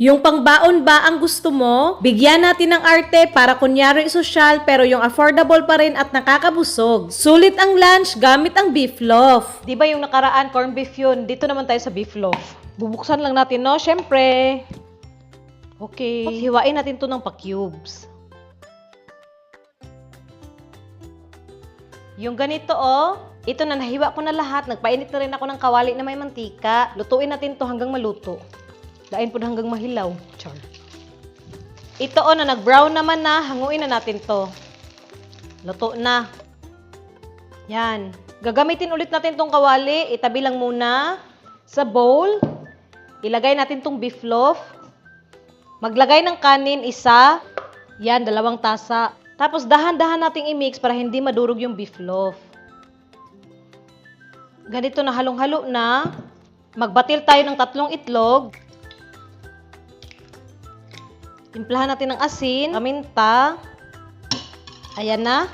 Yung pangbaon ba ang gusto mo? Bigyan natin ng arte para kunyari sosyal pero yung affordable pa rin at nakakabusog. Sulit ang lunch gamit ang beef loaf. Di ba yung nakaraan corn beef yun? Dito naman tayo sa beef loaf. Bubuksan lang natin, no? Syempre. Okay. Hiwain natin to ng pa-cubes. Yung ganito, oh. Ito na, nahiwa ko na lahat. Nagpainit na rin ako ng kawali na may mantika. Lutuin natin to hanggang maluto. Dain po hanggang mahilaw. Char. Ito, oh, na nag-brown naman na. Hanguin na natin to. Luto na. Yan. Gagamitin ulit natin tong kawali. Itabi lang muna sa bowl. Ilagay natin tong beef loaf. Maglagay ng kanin, isa. Yan, dalawang tasa. Tapos dahan-dahan nating i-mix para hindi madurog yung beef loaf. Ganito na halong-halo na. Magbatil tayo ng tatlong itlog. Timplahan natin ng asin, paminta. Ayan na.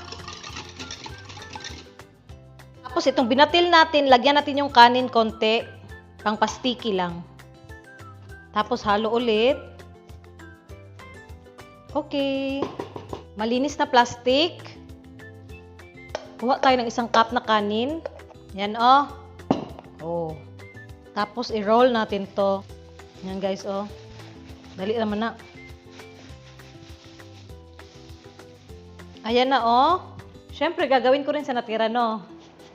Tapos itong binatil natin, lagyan natin yung kanin konti. Pang pastiki lang. Tapos halo ulit. Okay. Malinis na plastic. Kuha tayo ng isang cup na kanin. Yan oh. Oh. Tapos i-roll natin to. Yan guys oh. Dali naman na. Ayan na oh. Siyempre gagawin ko rin sa natira no.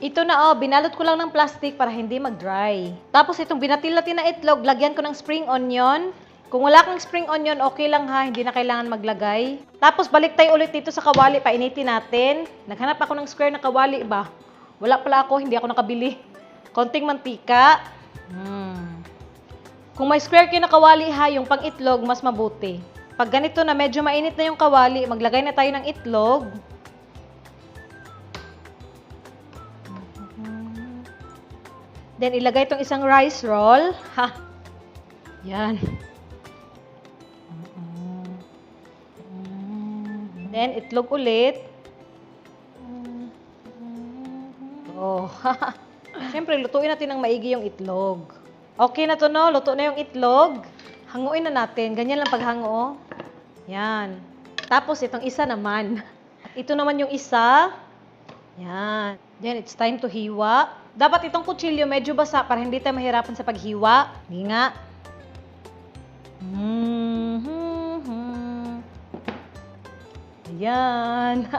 Ito na oh, binalot ko lang ng plastic para hindi mag-dry. Tapos itong binatil natin na itlog, lagyan ko ng spring onion. Kung wala kang spring onion, okay lang ha, hindi na kailangan maglagay. Tapos balik tayo ulit dito sa kawali, painitin natin. Naghanap ako ng square na kawali ba? Wala pala ako, hindi ako nakabili. Konting mantika. Hmm. Kung may square kayo na kawali ha, yung pang itlog, mas mabuti. Pag ganito na medyo mainit na yung kawali, maglagay na tayo ng itlog. Then ilagay itong isang rice roll. Ha. Yan. Then itlog ulit. Oh. Siyempre, lutuin natin ng maigi yung itlog. Okay na to, no? Luto na yung itlog. Hanguin na natin. Ganyan lang paghango, oh. Yan. Tapos, itong isa naman. Ito naman yung isa. Yan. Then, it's time to hiwa. Dapat itong kutsilyo medyo basa para hindi tayo mahirapan sa paghiwa. Hindi nga. Mhm. Ayan.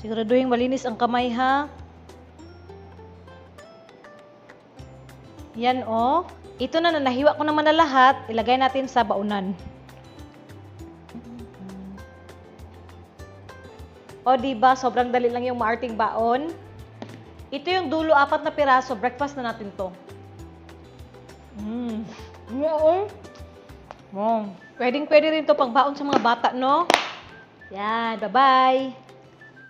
Siguraduhin malinis ang kamay ha. Yan oh. Ito na, na nahiwa ko naman na lahat. Ilagay natin sa baunan. O, di ba Sobrang dali lang yung maarting baon. Ito yung dulo, apat na piraso. Breakfast na natin to. Mmm. Oo. Mom. Pwedeng pwede rin to pang baon sa mga bata, no? Yan. Bye-bye.